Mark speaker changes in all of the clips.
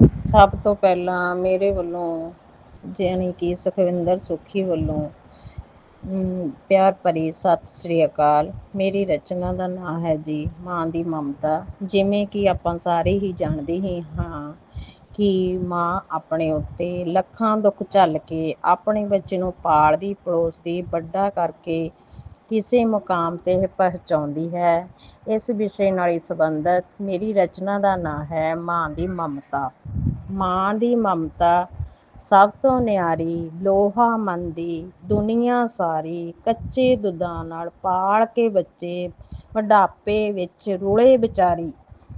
Speaker 1: ਸਭ ਤੋਂ ਪਹਿਲਾਂ ਮੇਰੇ ਵੱਲੋਂ, ਜਾਣੀ ਕਿ ਸੁਖਵਿੰਦਰ ਸੁੱਖੀ ਵੱਲੋਂ ਪਿਆਰ ਭਰੀ ਸਤਿ ਸ੍ਰੀ ਅਕਾਲ। ਮੇਰੀ ਰਚਨਾ ਦਾ ਨਾਂ ਹੈ ਜੀ, ਮਾਂ ਦੀ ਮਮਤਾ। ਜਿਵੇਂ ਕਿ ਆਪਾਂ ਸਾਰੇ ਹੀ ਜਾਣਦੇ ਹੀ ਹਾਂ ਕਿ ਮਾਂ ਆਪਣੇ ਉੱਤੇ ਲੱਖਾਂ ਦੁੱਖ ਝੱਲ ਕੇ ਆਪਣੇ ਬੱਚੇ ਨੂੰ ਪਾਲਦੀ ਪਲੋਸਦੀ ਵੱਡਾ ਕਰਕੇ ਕਿਸੇ ਮੁਕਾਮ ਤੇ ਪਹੁੰਚਾਉਂਦੀ ਹੈ। ਇਸ ਵਿਸ਼ੇ ਨਾਲ ਹੀ ਸੰਬੰਧਿਤ ਮੇਰੀ ਰਚਨਾ ਦਾ ਨਾਂ ਹੈ ਮਾਂ ਦੀ ਮਮਤਾ। ਮਾਂ ਦੀ ਮਮਤਾ, ਸਭ ਤੋਂ ਨਿਆਰੀ, ਲੋਹਾ ਮੰਦੀ, ਦੁਨੀਆ ਸਾਰੀ, ਕੱਚੇ ਦੁੱਧਾਂ ਨਾਲ ਪਾਲ ਕੇ ਬੱਚੇ ਵਡਾਪੇ ਵਿੱਚ ਰੁਲੇ ਵਿਚਾਰੀ।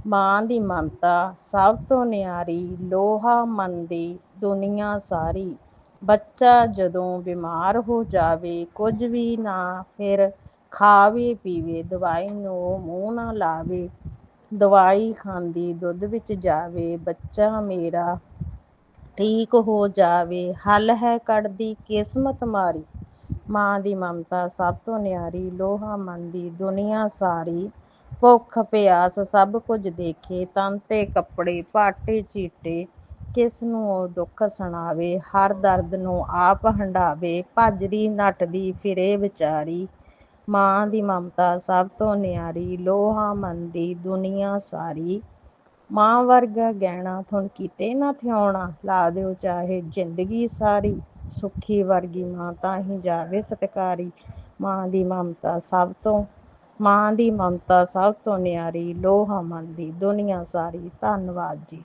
Speaker 1: ਮਾਂ ਦੀ ਮਮਤਾ, ਸਭ ਤੋਂ ਨਿਆਰੀ, ਲੋਹਾ ਮੰਦੀ, ਦੁਨੀਆ ਸਾਰੀ। ਬੱਚਾ ਜਦੋਂ ਬਿਮਾਰ ਹੋ ਜਾਵੇ, ਕੁਝ ਵੀ ਨਾ ਫਿਰ ਖਾਵੇ ਪੀਵੇ ਦਵਾਈ ਨੂੰ ਮੂੰਹ ਨਾ ਲਾਵੇ। ਦਵਾਈ ਖਾਂਦੀ, ਦੁੱਧ ਵਿੱਚ ਜਾਵੇ, ਬੱਚਾ ਮੇਰਾ ਠੀਕ ਹੋ ਜਾਵੇ, ਹੱਲ ਹੈ ਕੱਢਦੀ, ਕਿਸਮਤ ਮਾਰੀ। ਮਾਂ ਦੀ ਮਮਤਾ ਸਭ ਤੋਂ ਨਿਆਰੀ, ਲੋਹਾ ਮੰਦੀ ਦੁਨੀਆ ਸਾਰੀ, ਭੁੱਖ, ਪਿਆਸ, ਸਭ ਕੁਝ ਦੇਖੇ, ਤਨ ਤੇ ਕੱਪੜੇ, ਪਾਟੇ, ਚੀਟੇ, ਕਿਸ ਨੂੰ ਉਹ ਦੁੱਖ ਸੁਣਾਵੇ, ਹਰ ਦਰਦ ਨੂੰ ਆਪ ਹੰਡਾਵੇ ਭੱਜਦੀ ਨੱਟਦੀ ਫਿਰੇ, ਵਿਚਾਰੀ ਮਾਂ ਦੀ ਮਮਤਾ ਸਭ ਤੋਂ ਨਿਆਰੀ, ਲੋਹਾ ਮੰਦੀ ਦੁਨੀਆ ਸਾਰੀ। ਮਾਂ ਵਰਗਾ ਗਹਿਣਾ ਥੁਣ ਕਿਤੇ ਨਾ ਥਿਆਉਣਾ ਲਾ ਦਿਓ ਚਾਹੇ ਜ਼ਿੰਦਗੀ ਸਾਰੀ। ਸੁੱਖੀ ਵਰਗੀ ਮਾਂ ਤਾਂ ਹੀ ਜਾਵੇ ਸਤਿਕਾਰੀ। ਮਾਂ ਦੀ ਮਮਤਾ ਸਭ ਤੋਂ, ਮਾਂ ਦੀ ਮਮਤਾ ਸਭ ਤੋਂ ਨਿਆਰੀ, ਲੋਹਾ ਮੰਦੀ ਦੁਨੀਆ ਸਾਰੀ। ਧੰਨਵਾਦ ਜੀ।